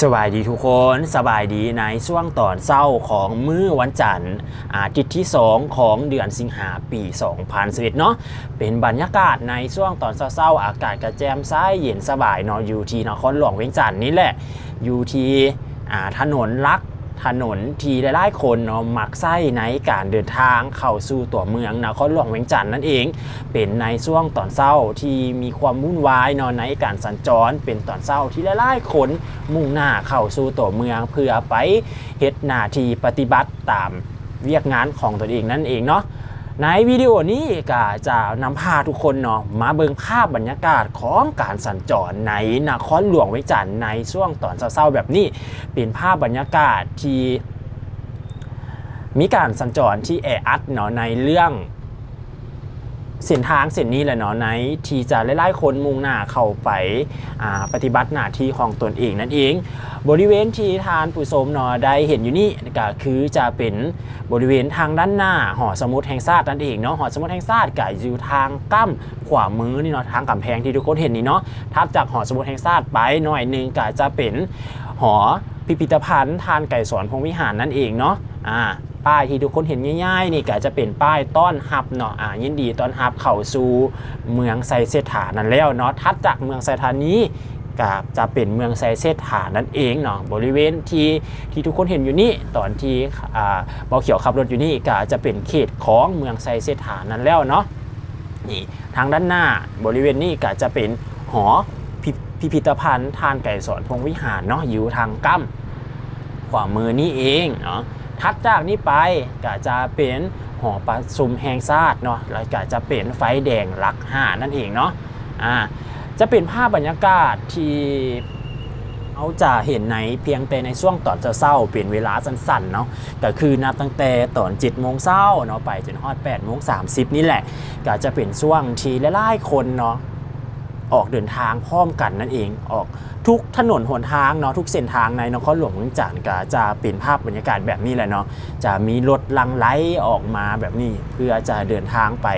สบายดีทุกคนสบายดีในช่วงตอนเศร้าของมื้อวันจันทร์อาทิตย์ที่ 2 ของเดือนสิงหาปี 2011เนาะเป็นบรรยากาศในช่วงตอนเศร้าๆอากาศกระแจมซ้ายเย็นสบายเนาะอยู่ที่นครหลวงเวียงจันทร์นี่แหละอยู่ที่ถนนลัก ถนนที่หลายๆคนเนาะมักใช้ในการเดินทางเข้าสู่ตัวเมืองนครหลวงเวียงจันทน์นั่นเอง เป็นในช่วงตอนเศร้าที่มีความวุ่นวายเนาะในการสัญจร เป็นตอนเศร้าที่หลายๆคนมุ่งหน้าเข้าสู่ตัวเมืองเพื่อไปเฮ็ดหน้าที่ปฏิบัติตามเวียกงานของตนเองนั่นเองเนาะ ในวิดีโอนี้ก็จะนำพาทุกคนเนาะมาเบิ่งภาพบรรยากาศของการสัญจรในนครหลวงเวียงจันทร์ในช่วงตอนเศร้าๆแบบนี้เป็นภาพบรรยากาศที่มีการสัญจรที่แออัดเนาะในเรื่อง เส้นทางเส้นนี้แหละเนาะในที่จะไล่ๆคนมุ่งหน้าเข้าไปาปฏิบัติหน้าที่ของตนเองนั่นเอง บริเวณที่ทานผู้ชมเนาะได้เห็นอยู่นี่ก็คือจะเป็นบริเวณทางด้านหน้าหอสมุดแห่งชาตินั่นเองเนาะหอสมุดแห่งชาติก็อยู่ทางกั้มขวามือนี่เนาะทางกำแพงที่ทุกคนเห็นนี่เนาะถัดจากหอสมุดแห่งชาติไปหน่อยหนึงก็จะเป็นหอพิพิธภัณฑ์ทานไก่สอนพงวิหารนั่นเองเนาะอ่า ป้ายที่ทุกคนเห็นง่ายๆนี่ก็จะเป็นป้ายต้อนรับเนาะอ่ายินดีต้อนรับเข้าสู่เมืองไซเซถานั่นแล้วเนาะทัดจากเมืองไซธานี้ก็จะเป็นเมืองไซเซถานั่นเองเนาะบริเวณที่ที่ทุกคนเห็นอยู่นี่ตอนที่อ่าเบาเขียวขับรถอยู่นี่ก็จะเป็นเขตของเมืองไซเซถานั่นแล้วเนาะนี่ทางด้านหน้าบริเวณนี้ก็จะเป็นหอพิพิพิธภัณฑ์ทานไก่สอนพงวิหารเนาะอยู่ทางกั้มขวามือนี่เองเนาะ ถัดจากนี้ไปก็จะเป็นหอประชุมแห่งชาติเนาะแล้วก็จะเป็นไฟแดงหลักห้านั่นเองเนาะอ่าจะเป็นภาพบรรยากาศที่เอาจะเห็นในเพียงแต่ในช่วงตอนเศร้าเป็นเวลาสั้นๆเนาะก็คือนับตั้งแต่ตอน7โมงเช้าเนาะไปจนฮอด8โมง30 นี่แหละ ก็จะเป็นช่วงที่หลายๆคนเนาะ ออกเดินทางพร้อมกันนั่นเอง ออกทุกถนนหนทางเนาะทุกเส้นทางในนครหลวงเวียงจันทร์ก็จะเป็นภาพบรรยากาศแบบนี้แหละเนาะจะมีรถลังไลออกมาแบบนี้ เพื่อจะเดินทางไป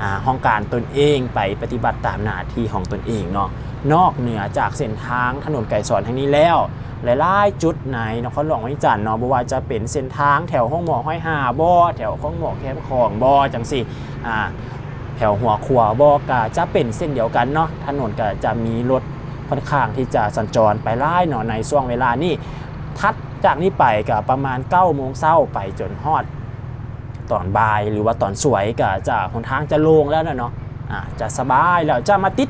อ่าห้องการตนเองไปปฏิบัติตามหน้าที่ของตนเองเนาะนอกเหนือจากเส้นทางถนนไก่สอนทางนี้แล้วหลายๆจุดในนครหลวงเวียงจันทร์เนาะบ่ว่าจะเป็นเส้นทางแถวห้องหมอห้อยหาบ่อแถวห้องหมอแคมป์ของบ่อจังสิอ่า แถวหัวขวาบอกาจะเป็นเส้นเดียวกันเนาะถนนก็จะมีรถค่อนข้างที่จะสัญจรไปไล่เนาะในช่วงเวลานี้ทัดจากนี้ไปก็ประมาณ9ก้าโมงเช้าไปจนฮอดตอนบ่ายหรือว่าตอนสวยก็จะหนทางจะโล่งแล้วนะเนาะอ่าจะสบายแล้วจะมาติด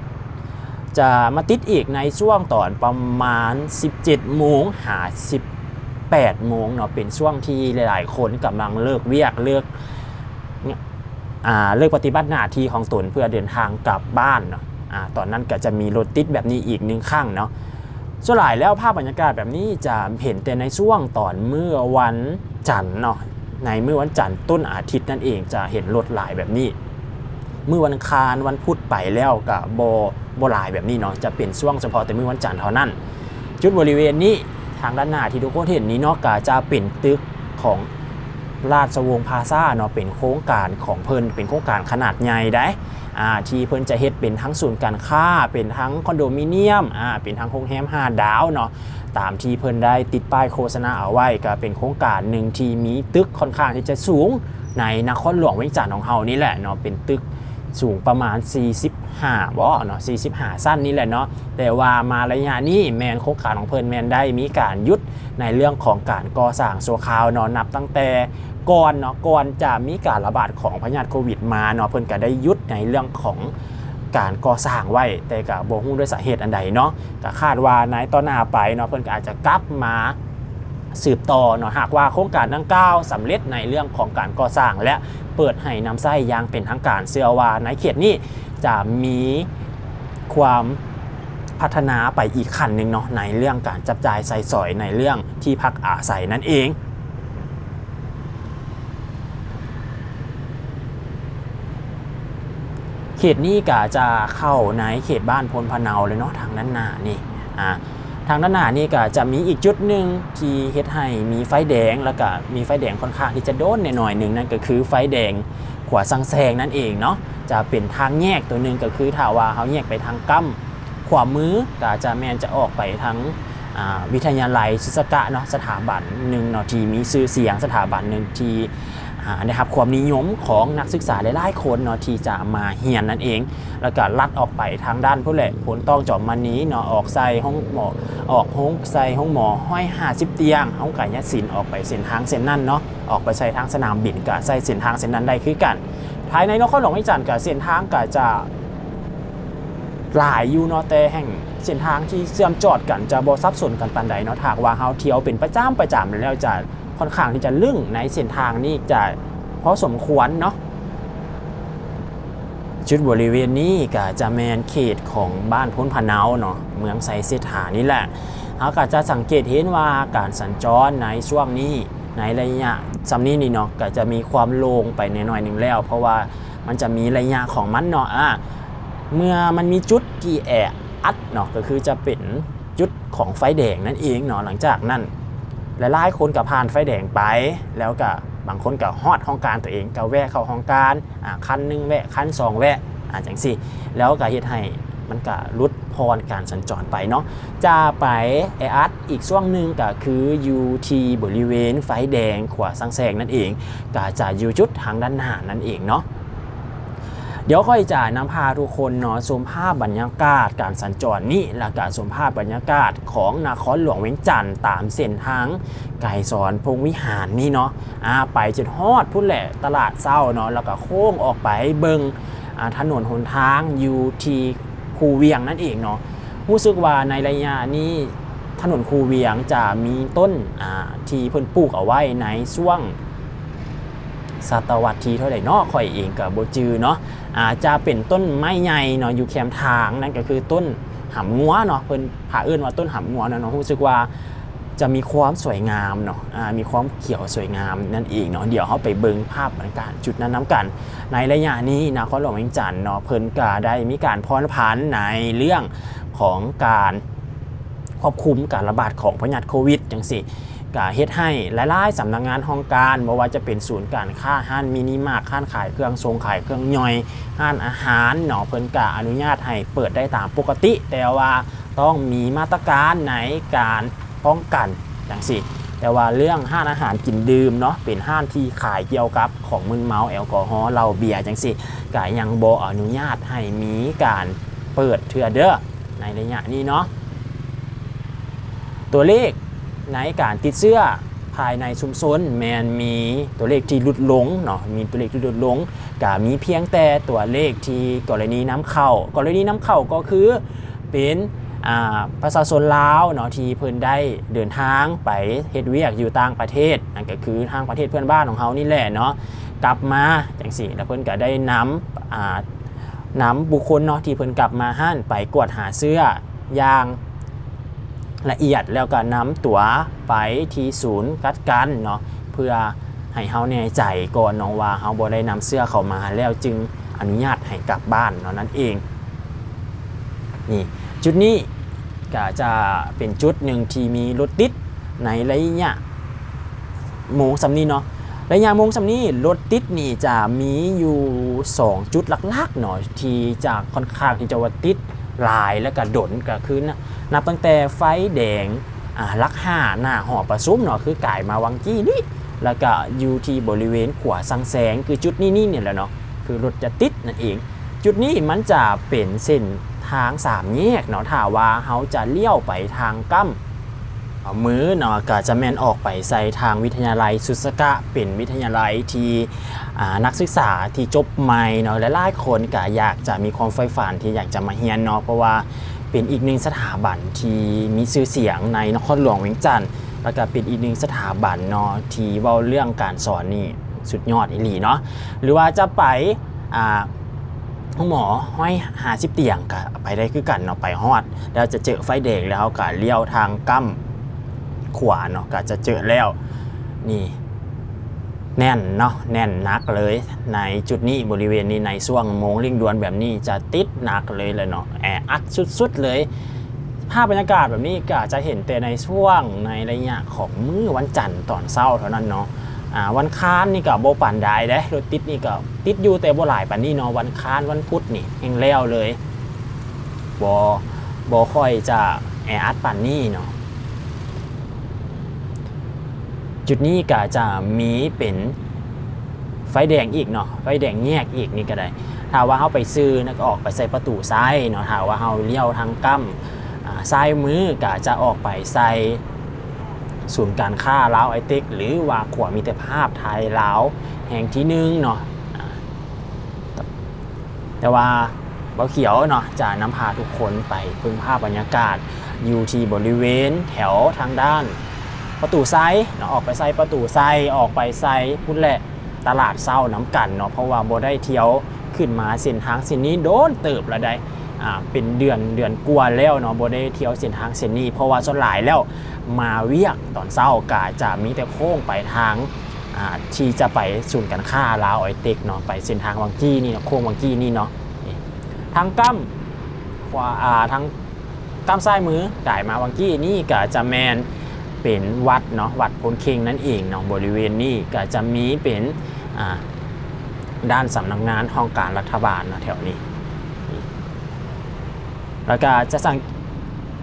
จะมาติดอีกในช่วงตอนประมาณ 17โมงหา18โมงเนาะเป็นช่วงที่หลาย ๆ คนกำลังเลิกเวียกเลิกอ่า เลิกปฏิบัติหน้าที่ของตนเพื่อเดินทางกลับบ้านเนาะตอนนั้นก็จะมีรถติดแบบนี้อีกหนึ่งข้างเนาะส่วนหลายแล้วภาพบรรยากาศแบบนี้จะเห็นแต่ในช่วงตอนเมื่อวันจันทร์เนาะในเมื่อวันจันทร์ต้นอาทิตย์นั่นเองจะเห็นรถหลายแบบนี้ เมื่อวันคารวันพุธไปแล้วกับโบโบลายแบบนี้เนาะจะเป็นช่วงเฉพาะแต่เมื่อวันจันทร์เท่านั้น จุดบริเวณนี้ทางด้านหน้าที่ทุกคนเห็นนี้เนาะก็จะเป็นตึกของ ราชวงศ์พาซ่าเนาะเป็นโครงการของเพิ่นเป็นโครงการขนาดใหญ่ได้อ่าที่เพิ่นจะเฮ็ดเป็นทั้งศูนย์การค้า เป็นทั้งคอนโดมิเนียมอ่าเป็นทั้งโรงแรม5ดาวเนาะตามที่เพิ่นได้ติดป้ายโฆษณาเอาไว้ก็เป็นโครงการหนึ่งที่มีตึกค่อนข้างที่จะสูงในนครหลวงเวียงจันทร์ของเฮานี่แหละเนาะเป็นตึก สูงประมาณ 45บ่เนาะ45 สั้นนี่แหละเนาะแต่ว่ามาระยะนี้แมนโครงการของเพิ่นแมนได้มีการยุดในเรื่องของการก่อสร้างโซคาวเนาะนับตั้งแต่ก่อนเนาะก่อนจะมีการระบาดของพยาธิโควิดมาเนาะเพิ่นก็ได้ยุดในเรื่องของการก่อสร้างไว้แต่ก็บ่ฮู้ด้วยสาเหตุอันใดเนาะก็คาดว่าในต่อหน้าไปเนาะเพิ่นก็อาจจะกลับมา สืบต่อเนาะหากว่าโครงการดังกล่าวสำเร็จในเรื่องของการก่อสร้าง และเปิดให้นำไส้ยางเป็นทางการเชื่อว่าในเขตนี้จะมีความพัฒนาไปอีกขั้นหนึ่งเนาะในเรื่องการจับจ่ายใส่สอยในเรื่องที่พักอาศัยนั่นเองเขตนี้ก็จะเข้าในเขตบ้านพลพะเนาเลยเนาะทางด้านหน้านี่อ่า ทางด้านหน้านี่ก็จะมีอีกจุดหนึ่งที่เฮ็ดให้มีไฟแดงแล้วก็มีไฟแดงค่อนข้างที่จะโดนหน่อยหนึ่งนั่นก็คือไฟแดงขวาสังแซงนั่นเองเนาะจะเป็นทางแยกตัวหนึ่งก็คือถ้าว่าเขาแยกไปทางกั้มขวามือก็จะแมนจะออกไปทางวิทยาลัยศึกษกะเนาะสถาบันหนึ่งเนาะที่มีชื่อเสียงสถาบันหนึ่งที่าได้รับความนิยมของนักศึกษาหลายๆคนเนาะที่จะมาเรียนนั่นเอง แล้วก็ลัดออกไปทางด้านพุ่นแหละผลต้องจอมมันนี้เนาะออกใส่ห้องหมอออกห้องใส่ห้องหมอห้อย50เตียงห้องไก่ยศิลออกไปเส้นทางเส้นนั่นเนาะออกไปใส่ทางสนามบินกับใส่เส้นทางเส้นนั้นได้คือกันภายในนครหลวงวิจันกับเส้นทางก็จะหลายอยู่เนาะแต่แห่งเส้นทางที่เสื่อมจอดกันจะบ่ซับซ้อนกันปานใดเนาะถาหากว่าเฮาเที่ยวเป็นประจำประจำแล้วจะ ค่อนข้างที่จะลึ่งในเส้นทางนี้จะพอสมควรเนาะจุดบริเวณนี้ก็จะแมนเขตของบ้านพ้นพะเนาเนาะเมืองไซเซถานี่แหละเขาก็จะสังเกตเห็นว่าการสัญจรในช่วงนี้ในระยะซัมนี้นี่เนาะก็จะมีความโลงไปในหน่อยหนึ่งแล้ว เพราะว่ามันจะมีระยะของมันเนาะอะเมื่อมันมีจุดที่แออัดเนาะก็คือจะเป็นจุดของไฟแดงนั่นเองเนาะหลังจากนั้น หลายๆคนกับผ่านไฟแดงไป แล้วก็บางคนกับฮอดห้องการตัวเองก็แวะเข้าห้องการอ่าคันหนึงแวะคันสองแวะอ่าจังสิแล้วก็เฮ็ดให้มันก็ลดพรการสัญจรไปเนาะจะไปแออัดอีกช่วงหนึ่งก็คืออยู่ที่บริเวณไฟแดงขวาสังแสงนั่นเองก็จะอยู่จุดทางด้านหน้านั่นเองเนาะ เดี๋ยวค่อยจะนำพาทุกคนเนาะชมภาพบรรยากาศการสัญจรนี่และการชมภาพบรรยากาศของนครหลวงเวียงจันทร์ตามเส้นทางไก่สอนพงวิหารนี่เนาะอ่าไปจนฮอดพุ่นแหละตลาดเศร้าเนาะแล้วก็โค้งออกไปเบิงถนนหนทางอยู่ที่คูเวียงนั่นเองเนาะรู้สึกว่าในระยะนี้ถนนคูเวียงจะมีต้นอ่าที่เพิ่นปลูกเอาไว้ในช่วงศตวรรษที่เท่าไหร่นาะข่อยเองกับโบจือเนาะ อาจจะเป็นต้นไม้ใหญ่เนาะอยู่แคมทางนั่นก็คือต้นหำงัวเนาะเพิ่นผาเอื้นว่าต้นหำงัวเนาะเนาะรู้สึกว่าจะมีความสวยงามเนาะมีความเขียวสวยงามนั่นเองเนาะเดี๋ยวเขาไปเบิ่งภาพบรรยากาศจุดนั้นน้ำกัน ในระยะนี้นครหลวงเวียงจันทน์เนาะเพิ่นก็ได้มีการพรพันในเรื่องของการควบคุมการระบาดของพยาธิโควิดจังสิ ก็เฮ็ดให้หลายๆสำนักงานห้องการบ่ว่าจะเป็นศูนย์การค้าห้านมินิมาร์ทห้านขายเครื่องทรงขายเครื่องย่อยห้านอาหารเนาะเพิ่นก็อนุญาตให้เปิดได้ตามปกติ แต่ว่าต้องมีมาตรการในการป้องกันจังสิแต่ว่าเรื่องห้านอาหารกินดื่มเนาะเป็นห้านที่ขายเกี่ยวกับของมึนเมาแอลกอฮอล์เหล้าเบียร์จังสิก็ยังบ่อนุญาตให้มีการเปิดเทื่อเด้อในระยะนี้เนาะตัวเลข ในการติดเชื้อภายในชุมชนแมนมีตัวเลขที่ลดลงเนาะมีตัวเลขที่ลดลงก็มีเพียงแต่ตัวเลขที่กรณีน้ำเข้ากรณีน้ำเข้าก็คือเป็นอ่าประชาชนลาวเนาะที่เพิ่นได้เดินทางไปเฮ็ดเวียกอยู่ต่างประเทศนั่นก็คือทางประเทศเพื่อนบ้านของเขานี่แหละเนาะกลับมาจังสี่แล้วเพิ่นก็ได้นำนำบุคคลเนาะที่เพิ่นกลับมาห้านไปกวดหาเสื้ออย่าง ละเอียดแล้วก็นำตั๋วไปที่ศูนย์กัดกันเนาะเพื่อให้เฮาแน่ใจก่อนน้องว่าเฮาบ่ได้นำเสื้อเข้ามาแล้วจึงอนุญาตให้กลับบ้านเนาะนั่นเองนี่จุดนี้ก็จะเป็นจุดหนึ่งที่มีรถติดในระยะโมงสำนี้เนาะระยะโมงสำนี้รถติดนี่จะมีอยู่ 2 จุดหลักๆเนาะที่จะค่อนข้างที่จะว่าติด ลายและก็ดนก็คือนะนับตั้งแต่ไฟแดงลักห้าหน้าหอประซุมเนาะคือกายมาวังกี้นี่แล้วก็อยู่ที่บริเวณขวาสังแสงคือจุดนี้นี่เนี่ยแหละเนาะคือรถจะติดนั่นเอง จุดนี้มันจะเป็นเส้นทางสามแยกเนาะถ้าว่าเขาจะเลี้ยวไปทางกั้ม เอามือเนาะก็จะแม่นออกไปใส่ทางวิทยาลัยสุสกะเป็นวิทยาลัยที่นักศึกษาที่จบใหม่เนาะและหลายคนก็อยากจะมีความใฝ่ฝันที่อยากจะมาเรียนเนาะเพราะว่าเป็นอีกหนึ่งสถาบันที่มีชื่อเสียงในนครหลวงเวียงจันทร์แล้วก็เป็นอีกหนึ่งสถาบันเนาะที่เว้าเรื่องการสอนนี่สุดยอดอีหลีเนาะหรือว่าจะไปอ่าห้องหมอห้อยหาสิบเตียงก็ไปได้คือกันเนาะไปฮอด แล้วจะเจอไฟแดงแล้วก็เลี้ยวทางกั้ม ขวาเนาะก็จะเจอแล้วนี่แน่นเนาะแน่นนักเลยในจุดนี้บริเวณนี้ในช่วงโมงเร่งด่วนแบบนี้จะติดหนักเลยเลยเนาะแออัดสุดๆเลยภาพบรรยากาศแบบนี้ก็จะเห็นแต่ในช่วงในระยะของมื้อวันจันทร์ตอนเช้าเท่านั้นเนาะวันค้านนี่ก็โบปันได้เด้รถติดนี่ก็ติดอยู่แต่บ่หลายปานนี้เนาะวันค้านวันพุธนี่แห้งแล้วเลยบ่บ่ค่อยจะแออัดปานนี้เนาะ จุดนี้ก็จะมีเป็นไฟแดงอีกเนาะไฟแดงแยกอีกนี่ก็ได้ถ้าว่าเขาไปซื้อนะก็ออกไปใส่ประตูซ้ายเนาะถ้าว่าเขาเลี้ยวทางกั้มซ้ายมือก็จะออกไปใส่ศูนย์การค้าลาวไอเต็กหรือว่าขวามีแต่ภาพไทยลาวแห่งที่หนึ่งเนาะแต่ว่าเบาเขียวเนาะจะนำพาทุกคนไปพึ่งภาพบรรยากาศอยู่ที่บริเวณแถวทางด้าน ประตูไซเนาะออกไปไซประตูไซออกไปไซพุ่นแหละตลาดเศร้าน้ำกันเนาะเพราะว่าบ่ได้เที่ยวขึ้นมาเส้นทางเส้นนี้โดนเติบแล้วได้อ่าเป็นเดือนเดือนกว่าแล้วเนาะบ่ได้เที่ยวเส้นทางเส้นนี้ เพราะว่าส่วนหลายแล้วมาเวียกตอนเศร้ากาจะมีแต่โค้งไปทางอ่าที่จะไปศูนย์การค้าลาวไอเต็กเนาะไปเส้นทางวังกี้นี่เนาะโค้งวังกี้นี่เนาะทางกั้มขวาอ่าทางกั้มซ้ายมือก่ายมาวังกี้นี่ก็จะแมน เป็นวัดเนาะวัดพลเคงนั่นเองเนาะบริเวณนี้ก็จะมีเป็นด้านสำนักงานห้องการรัฐบาลเนาะแถวนี้แล้วก็จะสัง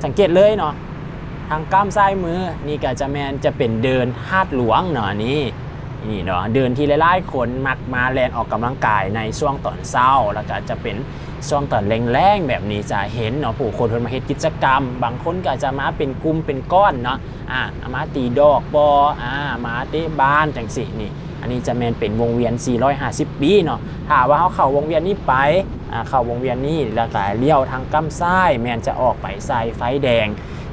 สังเกตเลยเนาะทางก้ามซ้ายมือนี่ก็จะแมนจะเป็นเดินหาดหลวงเนาะนี่ นี่เนาะเดินที่หลายๆคนมักมาแลนออกกำลังกายในช่วงตอนเช้า แล้วก็จะเป็นช่วงตอนแรงๆแบบนี้จะเห็นเนาะผู้คนเพิ่นมาเฮ็ดกิจกรรม บางคนก็จะมาเป็นกลุ่มเป็นก้อนเนาะอ่าเอามาตีดอกบออ่ามาเตะบ้านจังสินี่ อันนี้จะแมนเป็นวงเวียน 450 ปีเนาะถ้าว่าเขาเข้าวงเวียนนี้ไปอ่าเข้าวงเวียนนี้แล้วก็เลี้ยวทางกั้มซ้าย แมนจะออกไปใส่ไฟแดง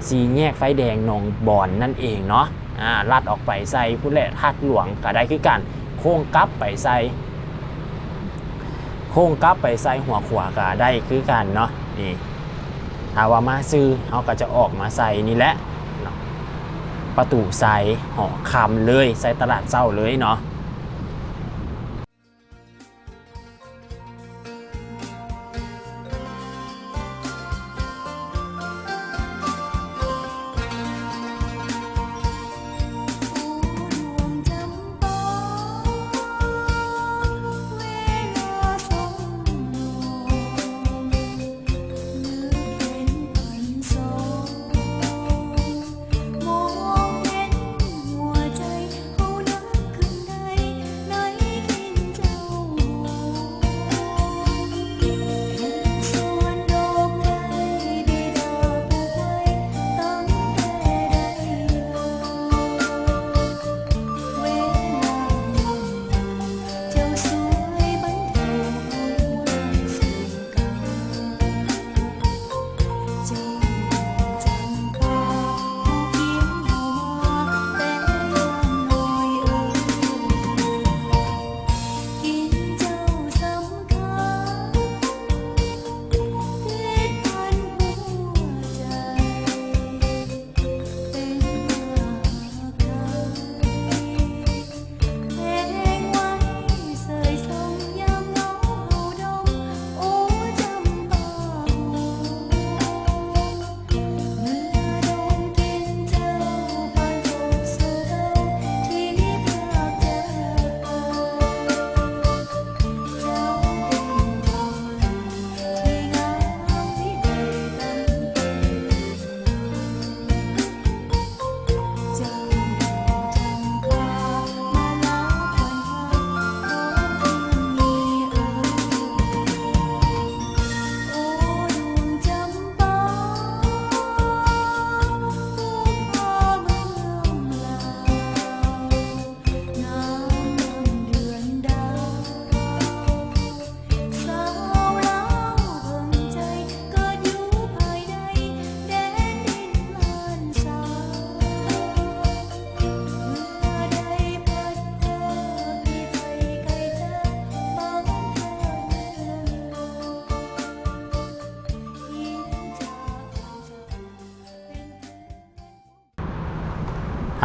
สีแยกไฟแดงหนองบอนนั่นเองเนาะ อ่าลัดออกไปใส่ผู้แหละทัดหลวงก็ได้คือกันโค้งกลับไปใส่โค้งกลับไปใส่หัวขวาก็ได้คือกันเนาะนี่ถ้าว่ามาซื้อเขาก็จะออกมาใส่นี่แหละประตูใส่หอคำเลยใส่ตลาดเศร้าเลยเนาะ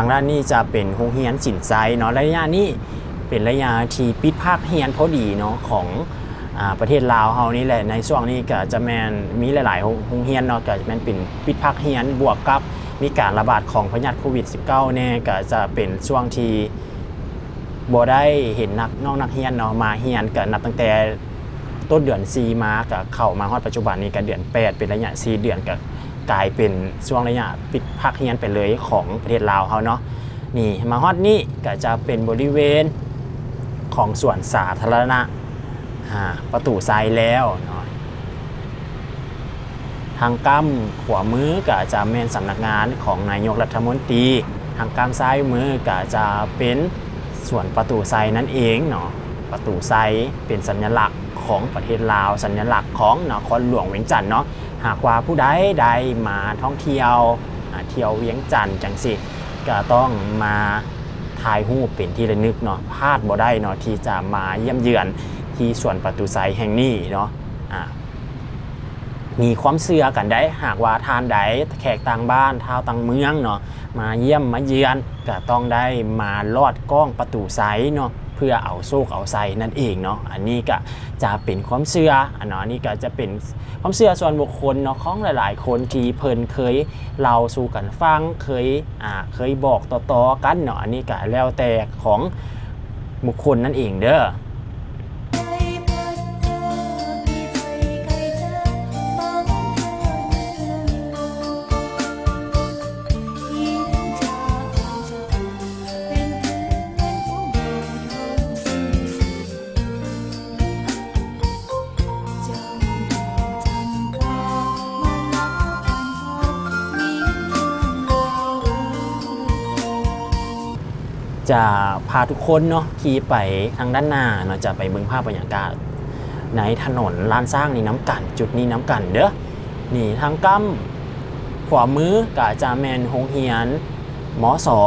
างด้านนี้จะเป็นโรงเรียนสินไซเนาะระยะนี้เป็นระยะที่ปิดภาคเรียนพอดีเนาะของอประเทศลาวเฮานี่แหละในช่วงนี้ก็จะแมนมีหลายๆโรงเรียนเนาะก็จะแมนเป็นปิดภาคเรียนบวกกับมีการระบาดของพยาธิโควิด -19 แน่ก็จะเป็นช่วงที่บ่ได้เห็นนักน้องนักเรียนเนาะมาเรียนก็นับตั้งแต่ต้นเดือน4มาก็เข้ามาฮอดปัจจุบันนี้ก็เดือน 8 เป็นระยะ4เดือนก็ กลายเป็นช่วงระยะปิดภาคเรียนไปเลยของประเทศลาวเฮาเนาะนี่มาฮอดนี่ก็จะเป็นบริเวณของส่วนสาธารณะอ่าประตูไซแล้วเนาะทางกั้มขวามือก็จะแม่นสำนักงานของนายกรัฐมนตรี ทางกั้มซ้ายมือก็จะเป็นส่วนประตูไซนั่นเองเนาะประตูไซเป็นสัญลักษณ์ของประเทศลาว สัญลักษณ์ของนครหลวงเวียงจันทน์เนาะ หากว่าผู้ใดใดมาท่องเที่ยวเที่ยวเวียงจันทน์จังสิก็ต้องมาถ่ายรูปเป็นที่ระลึกเนาะพลาดบ่ได้เนาะที่จะมาเยี่ยมเยือนที่สวนประตูไซแห่งนี้เนาะมีความเชื่อกันได้หากว่าทานใดแขกต่างบ้านท้าวต่างเมืองเนาะมาเยี่ยมมาเยือนก็ต้องได้มาลอดกล้องประตูไซเนาะ เพื่อเอาโชคเอาไซนั่นเองเนาะอันนี้ก็จะเป็นความเชื่ออันเนาะอันนี้ก็จะเป็นความเชื่อส่วนบุคคลเนาะของหลาย ๆ คนที่เพิ่นเคยเล่าสู่กันฟังเคยอ่าเคยบอกต่อๆกันเนาะอันนี้ก็แล้วแต่ของบุคคลนั่นเองเด้อ จะพาทุกคนเนาะขี่ไปทางด้านหน้าเนาะจะไปเบิ่งภาพบรรยากาศ ในถนนลานสร้างนี่น้ำกัน จุดนี้น้ำกันเด้อนี่ทางกั้มขวามือกะจะแมนโรงเรียน หมอสอ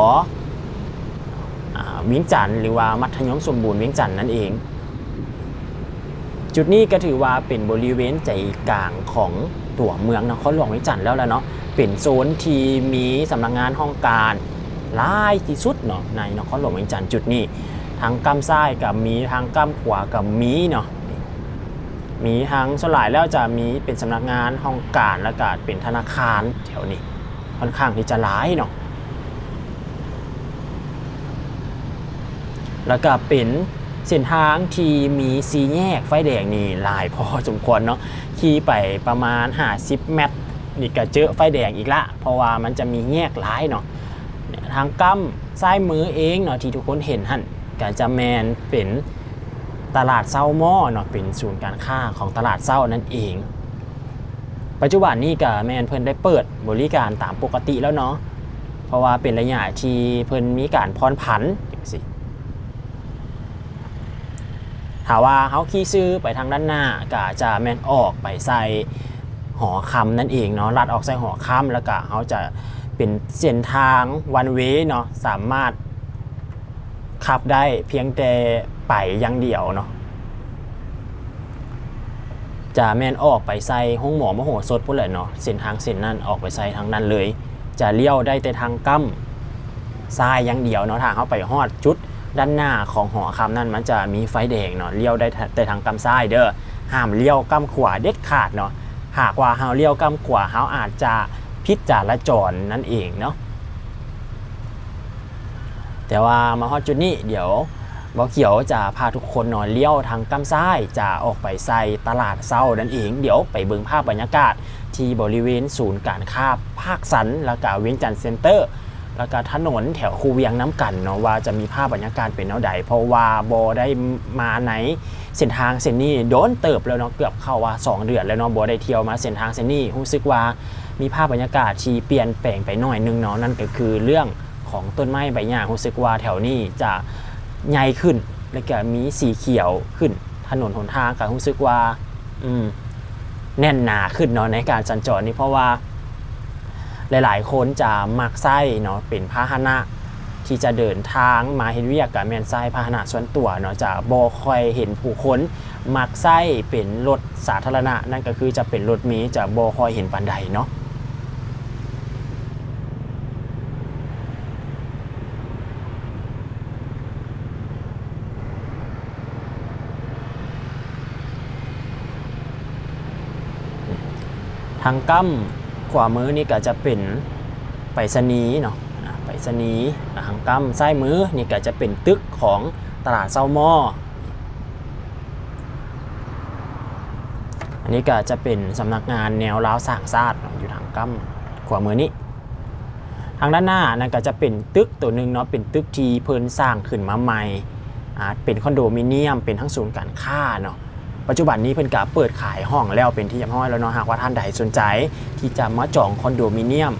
อ่าเวียงจันทน์หรือว่ามัธยมสมบูรณ์เวียงจันทน์นั่นเอง จุดนี้ก็ถือว่าเป็นบริเวณใจกลางของตัวเมืองนครหลวงเวียงจันทน์แล้วแหละเนาะเป็นโซนที่มีสำนักงานห้องการ หลายที่สุดเนาะในนครหลวงเวียงจันทร์จุดนี้ทางกำซ้ายกับมีทางกำขวากับมีเนาะมีทางสลายแล้วจะมีเป็นสำนักงานห้องการและก็เป็นธนาคารแถวนี้ค่อนข้างที่จะหลายเนาะแล้วก็เป็นเส้นทางที่มีสีแยกไฟแดงนี่หลายพอสมควรเนาะขี่ไปประมาณ 50 เมตรนี่ก็เจอไฟแดงอีกละ เพราะว่ามันจะมีแยกหลายเนาะ ทางกั้มซ้ายมือเองเนาะที่ทุกคนเห็นหันก็จะแมนเป็นตลาดเศร้าหม้อเนาะเป็นศูนย์การค้าของตลาดเศร้านั่นเอง ปัจจุบันนี้ก็แมนเพิ่นได้เปิดบริการตามปกติแล้วเนาะเพราะว่าเป็นระยะที่เพิ่นมีการพรผันจังสิถามว่าเขาขี่ซื้อไปทางด้านหน้าก็จะแมนออกไปใส่หอคำนั่นเองเนาะลัดออกใส่หอคำแล้วก็เขาจะ เป็นเส้นทางวันเวเนาะสามารถขับได้เพียงแต่ไปอย่างเดียวเนาะจะแม่นออกไปใส่ห้องหมอมโหสถพุ่นแหละเนาะเส้นทางเส้นนั้นออกไปใส่ทางนั้นเลย จะเลี้ยวได้แต่ทางกั้มซ้ายอย่างเดียวเนาะทางเข้าไปฮอดจุดด้านหน้าของหอคำนั้นมันจะมีไฟแดงเนาะเลี้ยวได้แต่ทางกั้มซ้ายเด้อห้ามเลี้ยวกั้มขวาเด็ดขาดเนาะหากว่าเฮาเลี้ยวกั้มขวาเฮาอาจจะ พิจารจรนั่นเองเนาะแต่ว่ามาฮอดจุดนี้เดี๋ยวบอเขียวจะพาทุกคนนอนเลี้ยวทางกำซ้ายจะออกไปใส่ตลาดเศร้านั่นเอง เดี๋ยวไปเบิ่งภาพบรรยากาศ ที่บริเวณศูนย์การค้าภาคสันแล้วก็เวียงจันทร์เซ็นเตอร์ แล้วก็ถนนแถวคูเวียงน้ำกันเนาะว่าจะมีภาพบรรยากาศเป็นแนวใดเพราะว่าบอได้มาไหนเส้นทางเส้นนี้โดนเติบแล้วเนาะเกือบเข้าว่า 2 เดือนแล้วเนาะบอได้เที่ยวมาเส้นทางเส้นนี้รู้สึกว่า มีภาพบรรยากาศที่เปลี่ยนแปลงไปหน่อยนึงเนาะนั่นก็คือเรื่องของต้นไม้ใบหญ้ารู้สึกว่าแถวนี้จะใหญ่ขึ้น แล้วก็มีสีเขียวขึ้น ถนนหนทางก็รู้สึกว่าอืมแน่นหนาขึ้นเนาะในการสัญจรนี่เพราะว่า หลาย ๆ คนจะมักไส้เนาะเป็นพาหนะที่จะเดินทางมาเห็นเวียกกับแมนไส้พาหนะส่วนตัวเนาะจะบอคอยเห็นผู้คนมักไส้เป็นรถสาธารณะ นั่นก็คือจะเป็นรถเมีจะบอคอยเห็นปันใดเนาะ ทางกั้มขวามือนี่ก็จะเป็นไปรษณีย์เนาะไปรษณีย์ทางกั้มซ้ายมือนี่ก็จะเป็นตึกของตลาดเซาหม้ออันนี้ก็จะเป็นสำนักงานแนวล้าวสร้างชาติอยู่ทางกั้มขวามือนี้ทางด้านหน้านั่นก็จะเป็นตึกตัวหนึ่งเนาะเป็นตึกที่เพิ่นสร้างขึ้นมาใหม่อาจเป็นคอนโดมิเนียมเป็นทั้งศูนย์การค้าเนาะ ปัจจุบันนี้เพิ่นก็เปิดขายห้องแล้วเป็นที่เรียบร้อยแล้วเนาะหากว่าท่านใดสนใจ ที่จะมาจองคอนโดมิเนียม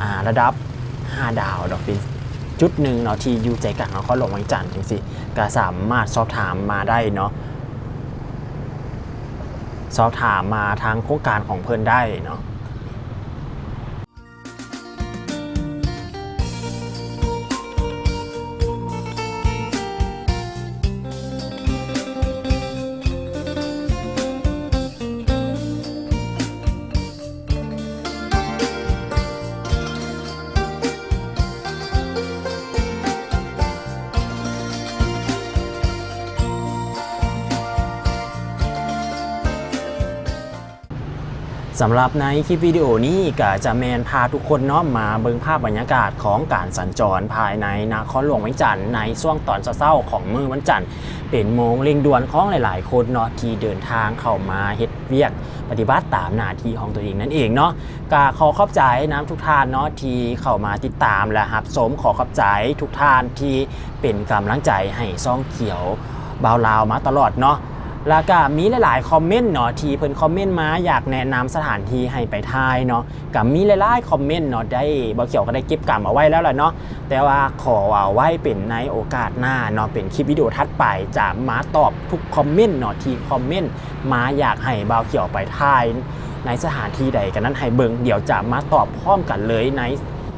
อ่าระดับ 5 ดาวเนาะเป็นจุดหนึ่งเนาะที่อยู่ใจกลางนครหลวงวังจันทร์จังสิก็สามารถสอบถามมาได้เนาะสอบถามมาทางโครงการของเพิ่นได้เนาะ สำหรับในคลิปวิดีโอนี้ก็จะแมนพาทุกคนเนาะมาเบิ่งภาพบรรยากาศของการสัญจรภายในนครหลวงวียงจันทร์ในช่วงตอนเช้าของมือวันจันทร์เป็นโมงเร่งด่วนของหลาย ๆ คนเนาะที่เดินทางเข้ามาเฮ็ดเวียกปฏิบัติตามหน้าที่ของตัวเองนั่นเองเนาะก็ขอขอบใจน้ำทุกท่านเนาะที่เข้ามาติดตามและรับสมขอขอบใจทุกท่านที่เป็นกำลังใจให้ซ่องเขียวบาวลาวมาตลอดเนาะ แล้วก็มีหลายๆคอมเมนต์เนาะที่เพิ่นคอมเมนต์มาอยากแนะนำสถานที่ให้ไปทายเนาะกับมีหลายๆคอมเมนต์เนาะได้บ่เขียวก็ได้เก็บกรรมเอาไว้แล้วแหละเนาะแต่ว่าขอเอาไว้เป็นในโอกาสหน้าเนาะเป็นคลิปวิดีโอถัดไปจะมาตอบทุกคอมเมนต์เนาะที่คอมเมนต์มาอยากให้บ่าวเขียวไปทายในสถานที่ใดกันนั้นให้เบิงเดี๋ยวจะมาตอบพร้อมกันเลยใน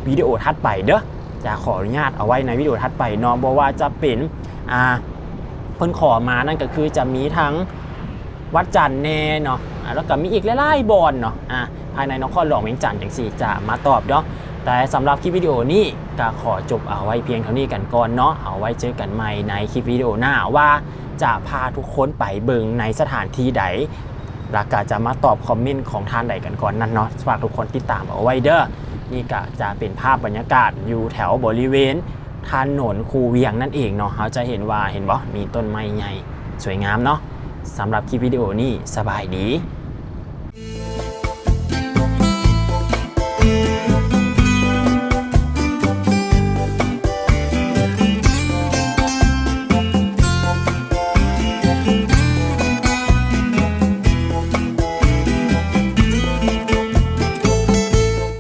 วิดีโอถัดไปเด้อจะขออนุญาตเอาไว้ในวิดีโอถัดไปเนาะบ่ว่าจะเป็นอ่า เพิ่นขอมานั่นก็คือจะมีทั้งวัดจันทร์แน่เนาะแล้วก็มีอีกหลายๆบอนเนาะอะภายในนครหลวงเวียงจันทร์จังสี่จะมาตอบเนาะแต่สำหรับคลิปวิดีโอนี้ก็ขอจบเอาไว้เพียงเท่านี้กันก่อนเนาะเอาไว้เจอกันใหม่ในคลิปวิดีโอหน้าว่าจะพาทุกคนไปเบิงในสถานที่ใดแล้วก็จะมาตอบคอมเมนต์ของท่านใดกันก่อนนั่นเนาะฝากทุกคนติดตามเอาไว้เด้อนี่ก็จะเป็นภาพบรรยากาศอยู่แถวบริเวณ ถนนคูเวียงนั่นเองเนาะเราจะเห็นว่าเห็นบ่มีต้นไม้ใหญ่สวยงามเนาะสำหรับคลิปวิดีโอนี้สบายดี